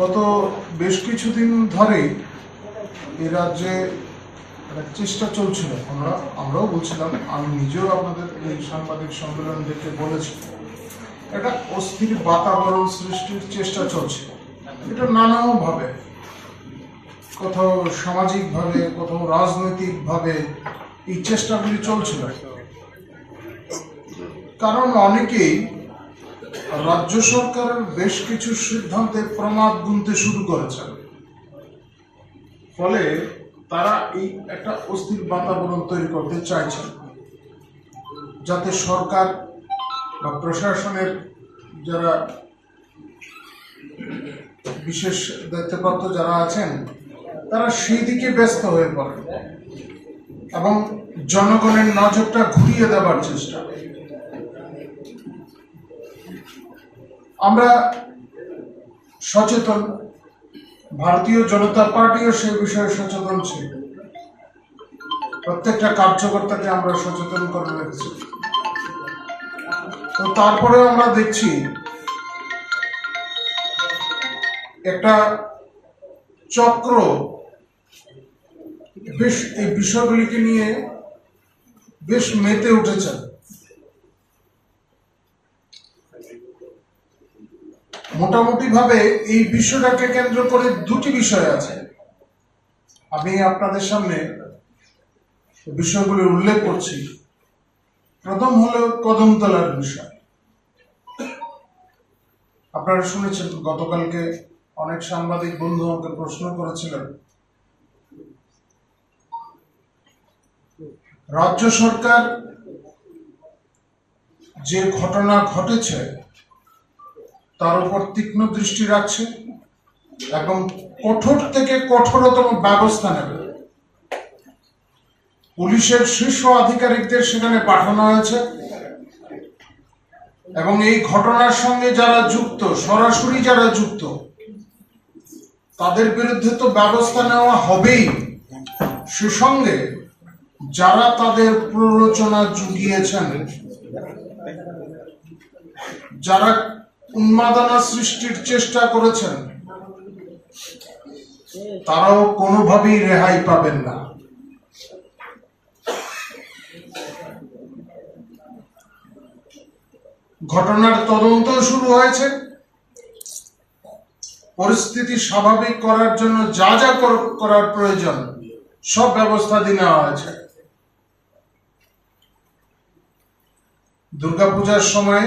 গত বেশ কিছুদিন ধরেই এই রাজ্যে একটা চেষ্টা চলছিল। আমরা, আমরাও বলছিলাম, আমি নিজেও আপনাদের এই সাংবাদিক সম্মেলন দেখে বলেছি, একটা অস্থির বাতাবরণ সৃষ্টির চেষ্টা চলছে। এটা নানাভাবে কোথাও সামাজিকভাবে, কোথাও রাজনৈতিকভাবে এই চেষ্টাগুলি চলছিল। কারণ অনেকেই রাজ্য সরকারের বেশ কিছু সিদ্ধান্তে প্রমাদ গুনতে শুরু করেছেন ফলে তারা এই একটা অস্থির বাতাবরণ তৈরি করতে চাইছেন যাতে সরকার বা প্রশাসনের যারা বিশেষ দায়িত্বপ্রাপ্ত যারা আছেন, তারা সেই দিকে ব্যস্ত হয়ে পড়েন এবং জনগণের নজরটা ঘুরিয়ে দেওয়ার চেষ্টা। আমরা সচেতন, ভারতীয় জনতা পার্টিও সেই বিষয়ে সচেতন ছিল। প্রত্যেকটা কার্যকর্তাকে আমরা সচেতন করে রেখেছি। তো তারপরে আমরা দেখছি একটা চক্র বেশ, এই বিষয়গুলিকে নিয়ে বেশ মেতে উঠেছেন মোটামুটি ভাবে এই বিষয়টাকে কেন্দ্র করে দুটি বিষয় আছে। আমি আপনাদের সামনে বিষয়গুলি উল্লেখ করছি। প্রথম হলো কদমতলার বিষয়। আপনারা শুনেছেন, গতকালকে অনেক সাংবাদিক বন্ধু আমাকে প্রশ্ন করেছিলেন, রাজ্য সরকার যে ঘটনা ঘটেছে তার উপর তীক্ষ্ণ দৃষ্টি রাখছে এবং কঠোর থেকে কঠোরতম ব্যবস্থা নেবে। পুলিশের শীর্ষ আধিকারিকদের সেখানে পাঠানো হয়েছে এবং এই ঘটনার সঙ্গে যারা যুক্ত, সরাসরি যারা যুক্ত, তাদের বিরুদ্ধে তো ব্যবস্থা নেওয়া হবেই। সে সঙ্গে যারা তাদের প্ররোচনা জুগিয়েছেন, যারা উন্মাদনা সৃষ্টির চেষ্টা করেছেন। তারাও কোনোভাবেই রেহাই পাবেন না। ঘটনার তদন্ত শুরু হয়েছে। পরিস্থিতি স্বাভাবিক করার জন্য যা যা করার প্রয়োজন, সব ব্যবস্থা দিয়ে নেওয়া হয়েছে। দুর্গাপূজার সময়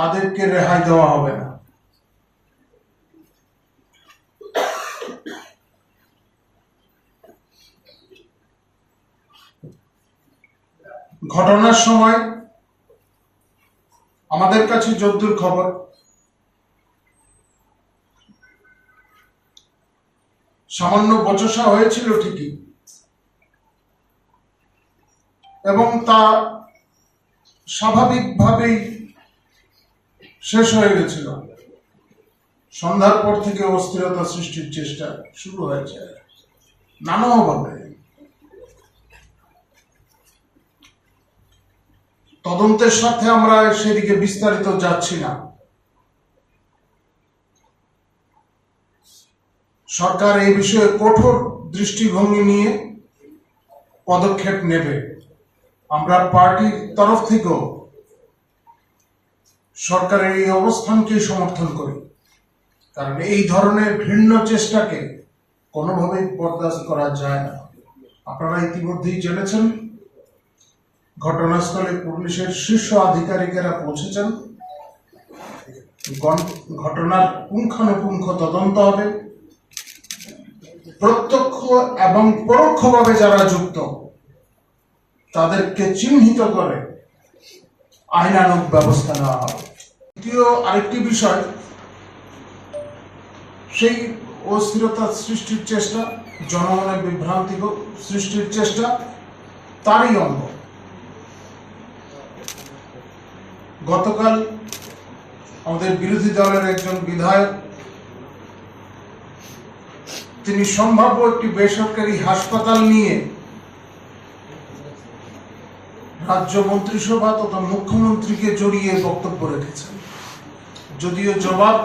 তাদেরকে রেহাই দেওয়া হবে না। ঘটনার সময় আমাদের কাছে যদ্দূর খবর। সামান্য বচসা হয়েছিল ঠিকই। এবং তা স্বাভাবিকভাবেই শেষ হয়ে গেছিল। সন্ধ্যার পর থেকে অস্থিরতা সৃষ্টির চেষ্টা শুরু হয়েছে। নানাভাবে তদন্তের সাথে আমরা সেদিকে বিস্তারিত যাচ্ছি না। সরকার এই বিষয়ে কঠোর দৃষ্টিভঙ্গি নিয়ে পদক্ষেপ নেবে। আমরা পার্টির তরফ থেকেও সরকারের এই অবস্থানকে সমর্থন করি। কারণ এই ধরনের ঘৃণ্য চেষ্টাকে কোনোভাবেই বরদাস্ত করা যায় না। আপনারা ইতিমধ্যেই জেনেছেন, ঘটনাস্থলে পুলিশের শীর্ষ আধিকারিকেরা পৌঁছেছেন। ঘটনার পুঙ্খানুপুঙ্খ তদন্ত হবে। প্রত্যক্ষ এবং পরোক্ষভাবে যারা যুক্ত, তাদেরকে চিহ্নিত করে আইনানুগ ব্যবস্থা নেওয়া হবে। দ্বিতীয় আরেকটি বিষয়, সেই অস্থিরতা সৃষ্টির চেষ্টা, জনমনে বিভ্রান্তি সৃষ্টির চেষ্টা, তারই অঙ্গ। গতকাল আমাদের বিরোধী দলের একজন বিধায়ক, তিনি সম্ভাব্য একটি বেসরকারি হাসপাতাল নিয়ে রাজ্য মন্ত্রিসভা তথা মুখ্যমন্ত্রীকে জড়িয়ে বক্তব্য রেখেছেন। যদিও জবাব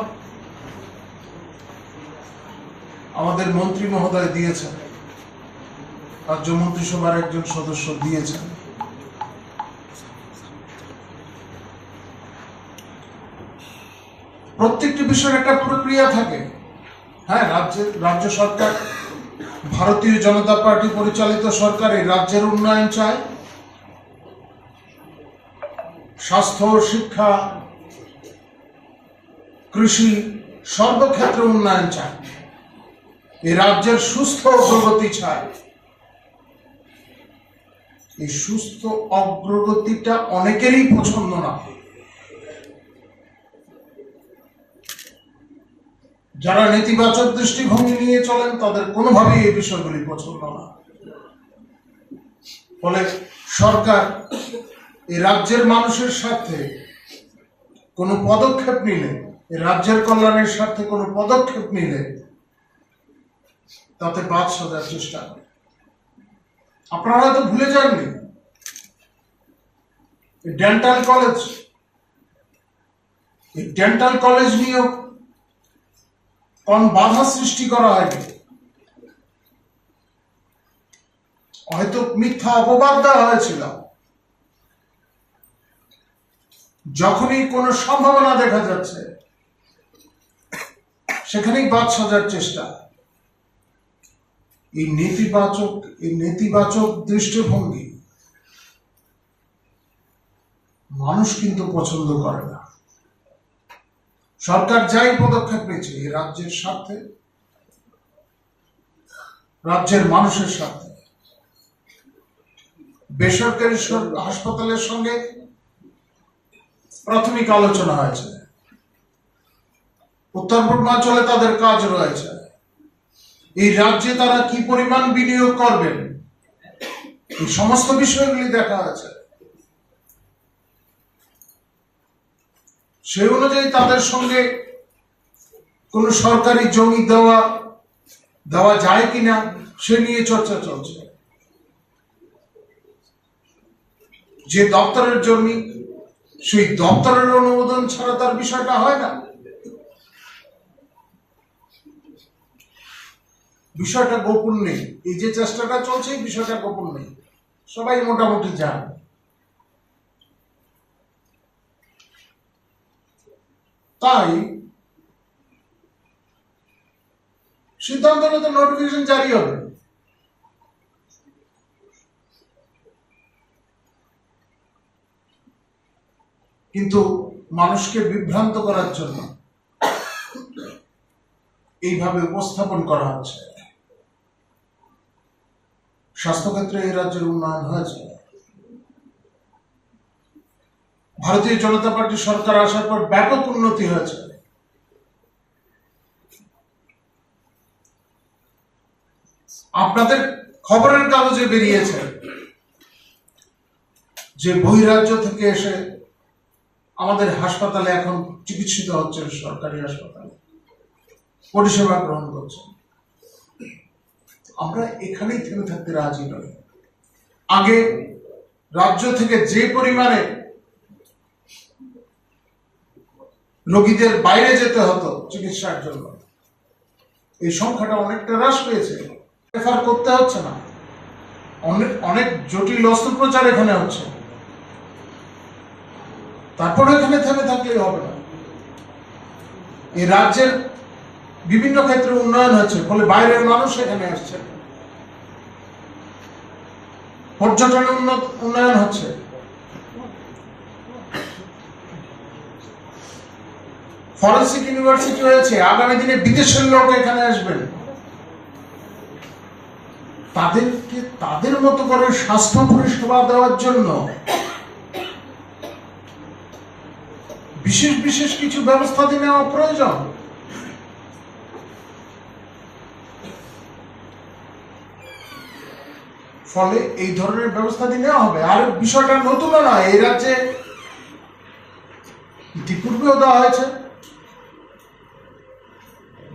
আমাদের মন্ত্রী মহোদয় দিয়েছেন। রাজ্য মন্ত্রিসভার একজন সদস্য দিয়েছেন। প্রত্যেকটি বিষয়ের একটা প্রক্রিয়া থাকে। হ্যাঁ রাজ্যের রাজ্য সরকার, ভারতীয় জনতা পার্টি পরিচালিত সরকার রাজ্যের উন্নয়ন চায়। স্বাস্থ্য, শিক্ষা কৃষি সর্বক্ষেত্রে উন্নয়ন চায়। এই রাজ্যের সুস্থ অগ্রগতি চায়। এই সুস্থ অগ্রগতিটা অনেকেরই পছন্দ না। যারা নেতিবাচক দৃষ্টিভঙ্গি নিয়ে চলেন, তাদের কোনোভাবেই এই বিষয়গুলি পছন্দ না। ফলে সরকার এই রাজ্যের মানুষের স্বার্থে কোনো পদক্ষেপ নিলে রাজ্যের কল্যাণের স্বার্থে কোনো পদক্ষেপ নিলে তাতে বাদ সাজার চেষ্টা আপনারা হয়তো ভুলে যাননি। ডেন্টাল কলেজ, এই ডেন্টাল কলেজ নিয়েও কোন বাধা সৃষ্টি করা হয়নি। হয়তো মিথ্যা অপবাদ দেওয়া হয়েছিল। যখনই কোনো সম্ভাবনা দেখা যাচ্ছে সেখানেই বাদ সাজার চেষ্টা। এই নেতিবাচক এই নেতিবাচক দৃষ্টিভঙ্গি মানুষ কিন্তু পছন্দ করে না। সরকার যাই পদক্ষেপ নিয়েছে এই রাজ্যের স্বার্থে, রাজ্যের মানুষের স্বার্থে। বেসরকারি হাসপাতালের সঙ্গে প্রাথমিক আলোচনা হয়েছে। উত্তর পূর্বাঞ্চলে তাদের কাজ রয়েছে। এই রাজ্যে তারা কি পরিমাণ বিনিয়োগ করবেন? এই সমস্ত বিষয়গুলি দেখা আছে। সেই অনুযায়ী তাদের সঙ্গে কোন সরকারি জমি দেওয়া দেওয়া যায় কিনা, সে নিয়ে চর্চা চলছে। যে দপ্তরের জমি, সেই দপ্তরের অনুমোদন ছাড়া তার বিষয়টা হয় না। বিষয়টা গোপন নেই। এই যে চেষ্টাটা চলছে, এই বিষয়টা গোপন নেই। সবাই মোটামুটি জানে। তাই সিদ্ধান্ত নিতে নোটিফিকেশন জারি হবে। কিন্তু মানুষকে বিভ্রান্ত করার জন্য এইভাবে উপস্থাপন করা হচ্ছে। স্বাস্থ্যক্ষেত্রে এই রাজ্যের উন্নয়ন হয়েছে। ভারতীয় জনতা পার্টি সরকার আসার পর ব্যাপক উন্নতি হয়েছে। আপনাদের খবরের কাগজে বেরিয়েছে যে বহিরাজ্য থেকে এসে আমাদের হাসপাতালে এখন চিকিৎসিত হচ্ছেন সরকারি হাসপাতালে। পরিষেবা গ্রহণ করছেন। আমরা এখানেই থেমে থাকতে রাজি নই। আগে রাজ্য থেকে যে পরিমাণে রোগীদের বাইরে যেতে হতো চিকিৎসার জন্য, এই সংখ্যাটা অনেকটা হ্রাস পেয়েছে। রেফার করতে হচ্ছে না। অনেক অনেক জটিল অস্ত্রোপচার এখানে হচ্ছে। তারপরে এখানে থেমে থাকলেই হবে না। এই রাজ্যের বিভিন্ন ক্ষেত্রে উন্নয়ন হচ্ছে, ফলে বাইরের মানুষ এখানে আসছে। পর্যটনের উন্নয়ন হচ্ছে। ফরেন্সিক ইউনিভার্সিটি হয়েছে, আগামী দিনে বিদেশের লোক এখানে আসবেন। তাদেরকে, তাদের মতো করে স্বাস্থ্য পরিষেবা দেওয়ার জন্য বিশেষ বিশেষ কিছু ব্যবস্থা নেওয়া প্রয়োজন। ফলে এই ধরনের ব্যবস্থাটি নেওয়া হবে। আর বিষয়টা নতুনও নয়, এই রাজ্যে ইতিপূর্বেও দেওয়া হয়েছে।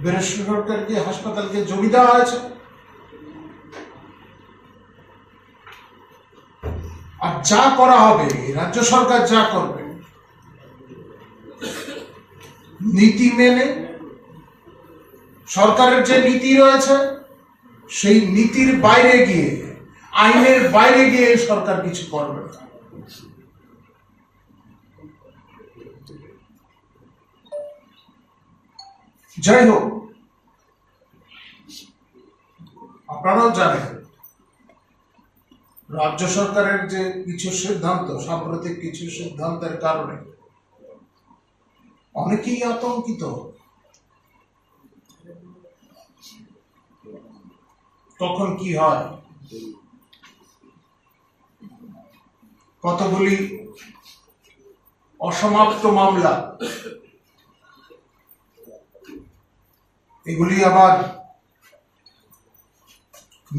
বেসরকারকে হাসপাতালকে জমি দেওয়া হয়েছে। আর যা করা হবে, রাজ্য সরকার যা করবে, নীতি মেনে সরকারের যে নীতি রয়েছে, সেই নীতির বাইরে গিয়ে আইনের বাইরে গিয়ে সরকার কিছু করবে যাই হোক, আপনারাও জানেন, রাজ্য সরকারের যে কিছু সিদ্ধান্ত, সাম্প্রতিক কিছু সিদ্ধান্তের কারণে অনেকেই আতঙ্কিত। তখন কি হয়? কতগুলি অসমাপ্ত মামলা? এগুলি আবার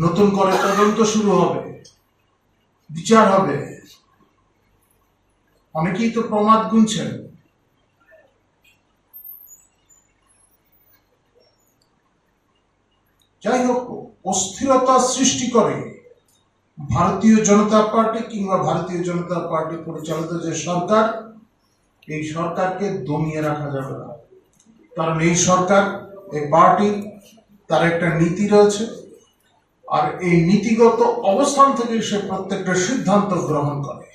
নতুন করে তদন্ত শুরু হবে, বিচার হবে। অনেকেই তো প্রমাদ গুনছেন। যাই হোক, অস্থিরতা সৃষ্টি করে ভারতীয় জনতা পার্টি কিংবা ভারতীয় জনতা পার্টি পরিচালিত যে সরকার, এই সরকারকে দমিয়ে রাখা যাবে না। কারণ এই সরকার, এই পার্টি, তার একটা নীতি রয়েছে। আর এই নীতিগত অবস্থান থেকে সে প্রত্যেকটা সিদ্ধান্ত গ্রহণ করে।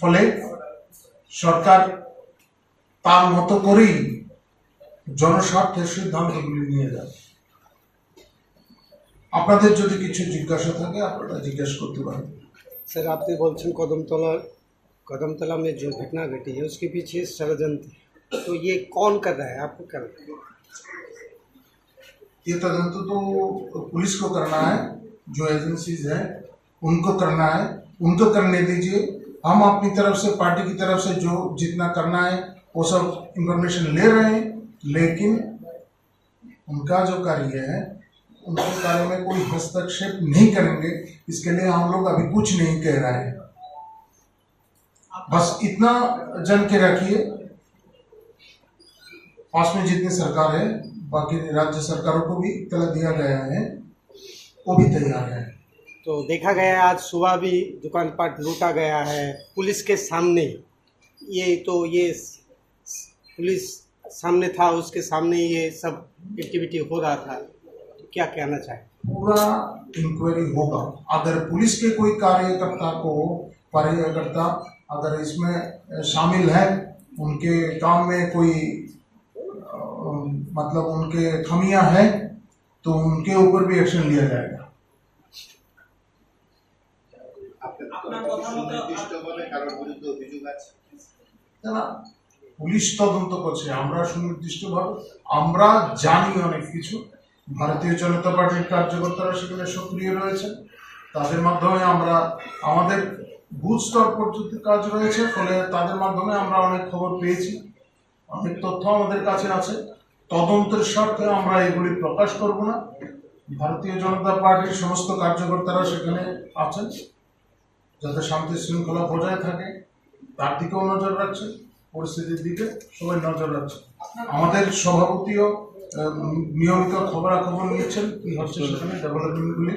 ফলে সরকার তার মতো করেই জনস্বার্থের সিদ্ধান্তগুলি নিয়ে যায় আপনাদের যদি কিছু জিজ্ঞাসা থাকে আপনারা জিজ্ঞেস করতে পারেন। में जो घटना घटी है उसके पीछे तो ये तदंत तो पुलिस को करना है जो एजेंसीज है उनको करना है। उनको करने दीजिए। हम अपनी तरफ़ से पार्टी की तरफ़ से जो जितना करना है वो सब इंफॉर्मेशन ले रहे हैं। लेकिन उनका जो कार्य है उनके कार्य में कोई हस्तक्षेप नहीं करेंगे, इसके लिए हम लोग अभी कुछ नहीं कह रहे हैं। बस इतना जन के रखिए। पास में जितनी सरकार है, बाकी राज्य सरकारों को भी इतना दिया गया है, वो भी तैयार है। तो देखा गया आज सुबह भी दुकान पाट लूटा गया है, पुलिस के सामने। ये तो ये पुलिस सामने था, उसके सामने ये सब एक्टिविटी हो रहा था। क्या कहना चाहे पूरा इंक्वायरी होगा अगर पुलिस के कोई कार्यकर्ता को कार्यकर्ता अगर इसमें अ, शामिल है उनके काम में कोई अ, मतलब उनके खमियां हैं तो उनके ऊपर भी एक्शन लिया जाएगा নির্দিষ্টভাবে কারোর বিরুদ্ধে অভিযোগ আছে তারা পুলিশ তদন্ত করছে আমরা সুনির্দিষ্টভাবে আমরা জানি অনেক কিছু ভারতীয় জনতা পার্টির কার্যকর্তারা সেখানে সক্রিয় রয়েছে তাদের মাধ্যমে আমরা আমাদের বুথ স্তর পর্যন্ত কাজ রয়েছে, ফলে তাদের মাধ্যমে আমরা অনেক খবর পেয়েছি, অনেক তথ্য আমাদের কাছে আছে। তদন্তের স্বার্থে আমরা এগুলি প্রকাশ করব না। ভারতীয় জনতা পার্টির সমস্ত কার্যকর্তারা সেখানে আছেন, যাতে শান্তি শৃঙ্খলা বজায় থাকে। তার দিকেও নজর রাখছে পরিস্থিতির দিকে সবাই নজর রাখছে আমাদের সভাপতিও নিয়মিত খবরাখবর নিচ্ছেন হচ্ছে সেখানে ডেভেলপমেন্টগুলি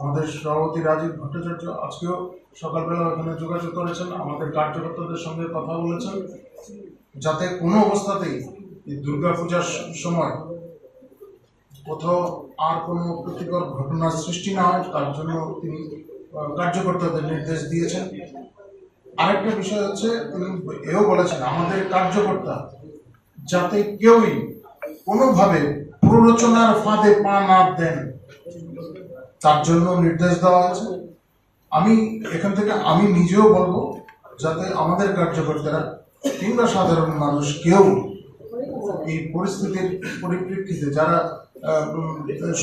আমাদের সভাপতি রাজীব ভট্টাচার্য আজকেও সকালবেলা ওখানে যোগাযোগ করেছেন, আমাদের কার্যকর্তাদের সঙ্গে কথা বলেছেন। যাতে কোনো অবস্থাতেই এই দুর্গাপূজার সময় কোথাও আর কোনো ক্ষতিকর ঘটনার সৃষ্টি না হয়, তার জন্য তিনি কার্যকর্তাদের নির্দেশ দিয়েছেন। আরেকটা বিষয় হচ্ছে তিনি এও বলেছেন, আমাদের কার্যকর্তা যাতে কেউই কোনোভাবে প্ররোচনার ফাঁদে পা না দেন। তার জন্য নির্দেশ দেওয়া হয়েছে আমি এখান থেকে আমি নিজেও বলব, যাতে আমাদের কার্যকর্তারা কিংবা সাধারণ মানুষ কেউ এই পরিস্থিতির পরিপ্রেক্ষিতে যারা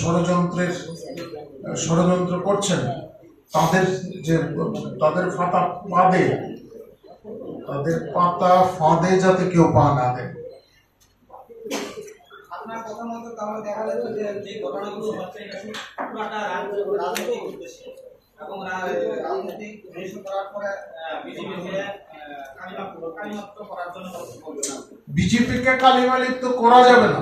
ষড়যন্ত্রের, ষড়যন্ত্র করছেন, তাদের যে, তাদের ফাতা ফাঁদে, তাদের পাতা ফাঁদে যাতে কেউ পা না দেয়। আপনার কথা মতো তাহলে দেখা যাচ্ছে যে যে ঘটনাগুলো হচ্ছে, এটা পুরাটা রাজনৈতিক উদ্দেশ্যে এবং রা- রাজনৈতিক উদ্দেশ্য করার পরে কালিমাত্র কালিমাত্র করার জন্য বিজেপিকে কালিমালিপ্ত করা যাবে না।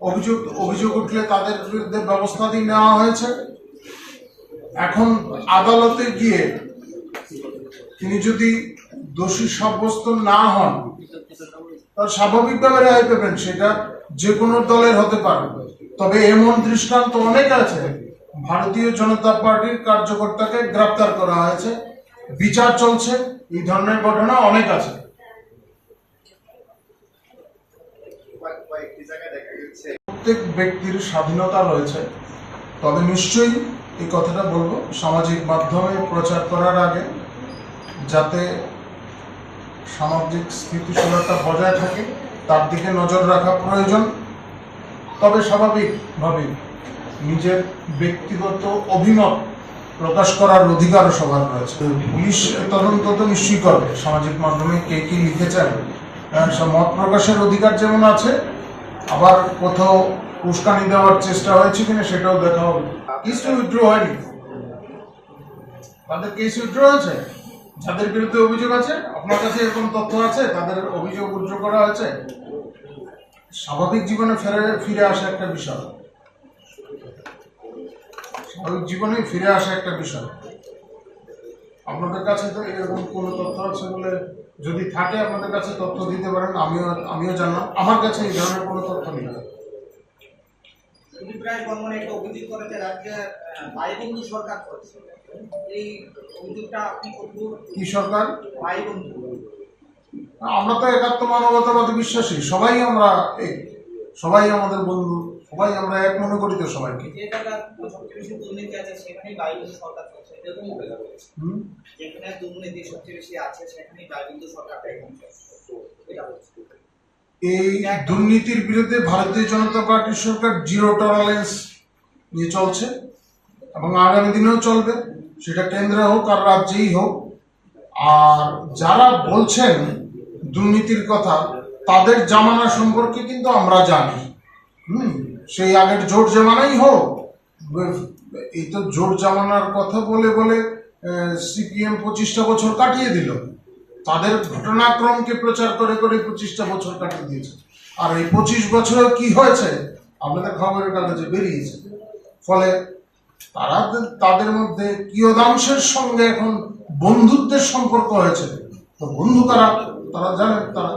অভিযোগ অভিযোগ উঠলে তাদের বিরুদ্ধে ব্যবস্থা দিয়ে নেওয়া হয়েছে। এখন আদালতে গিয়ে তিনি যদি দোষী সাব্যস্ত না হন তার স্বাভাবিকভাবে রেহাই পাবেন, সেটা যে কোনো দলের হতে পারে। তবে এমন দৃষ্টান্ত অনেক আছে, ভারতীয় জনতা পার্টির কার্যকর্তাকে গ্রেপ্তার করা হয়েছে। বিচার চলছে, এই ধরনের ঘটনা অনেক আছে। প্রত্যেক ব্যক্তির স্বাধীনতা রয়েছে, তবে নিশ্চয়ই এই কথাটা বলব, সামাজিক মাধ্যমে প্রচার করার আগে যাতে সামাজিক স্থিতিশীলতা বজায় থাকে, তার দিকে নজর রাখা প্রয়োজন। তবে স্বাভাবিকভাবে নিজের ব্যক্তিগত অভিমত প্রকাশ করার অধিকারও সবার রয়েছে। পুলিশ তদন্ত তো নিশ্চয়ই করবে, সামাজিক মাধ্যমে কে কি লিখেছেন মত প্রকাশের অধিকার যেমন আছে আবার কোথাও উস্কানি দেওয়ার চেষ্টা হয়েছে কিনা সেটাও দেখা হবে। কেস উইথড্র হয়নি? তাদের কেস উইথড্র হয়েছে? যাদের বিরুদ্ধে অভিযোগ আছে, আপনার কাছে এরকম তথ্য আছে? তাদের অভিযোগ উইথড্র করা হয়েছে? স্বাভাবিক জীবনে ফিরে ফিরে আসা একটা বিষয়। স্বাভাবিক জীবনে ফিরে আসা একটা বিষয়। আপনাদের কাছে তো এরকম কোনো তথ্য আছে বলে যদি থাকে আপনাদের কাছে তথ্য দিতে পারেন আমিও আমিও জানলাম। আমার কাছে এই ধরনের কোনো তথ্য নেই। একটা অভিযোগ করেছে সরকার করেছে। এই অভিযোগটা আপনি কি সরকার? আমরা তো একাত্ম মানবতাবাদী বিশ্বাসী। সবাই আমরা সবাই আমাদের বন্ধু। সবাই আমরা এক মনে করি তো সবাইকে। যে জায়গা সবচেয়ে বেশি দুর্নীতি আছে সেখানেই বাইবন্ধু সরকার চলছে। এরকম অভিযোগ করেছে। যেখানে দুর্নীতি সবচেয়ে বেশি আছে সেখানেই বাইবন্ধু সরকারটা এখন চলছে এটা বলছি। এই দুর্নীতির বিরুদ্ধে ভারতীয় জনতা পার্টির সরকার জিরো টলারেন্স নিয়ে চলছে এবং আগামী দিনেও চলবে। সেটা কেন্দ্রে হোক আর রাজ্যেই হোক। আর যারা বলছেন দুর্নীতির কথা তাদের জামানা সম্পর্কে কিন্তু আমরা জানি। হুম? সেই আগের জোট জামানাই হোক, এই তো জোট জামানার কথা বলে বলে সিপিএম পঁচিশটা বছর কাটিয়ে দিল। তাদের ঘটনাক্রমকে প্রচার করে করে পঁচিশটা বছর কাটিয়ে দিয়েছে। আর এই পঁচিশ বছরেও কি হয়েছে আপনাদের খবরের কাগজে বেরিয়েছে। ফলে তারা তাদের মধ্যে কিয়দাংশের সঙ্গে এখন বন্ধুত্বের সম্পর্ক হয়েছে। তো বন্ধু তারা তারা জানেন, তারা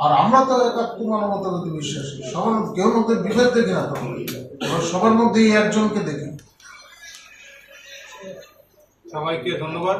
আর আমরা তো একাত্ম মানবতাবাদী বিশ্বাসী সবার কেউ মধ্যে বিভেদ দেখি না তখন। আমরা সবার মধ্যেই একজনকে দেখি। সবাইকে ধন্যবাদ।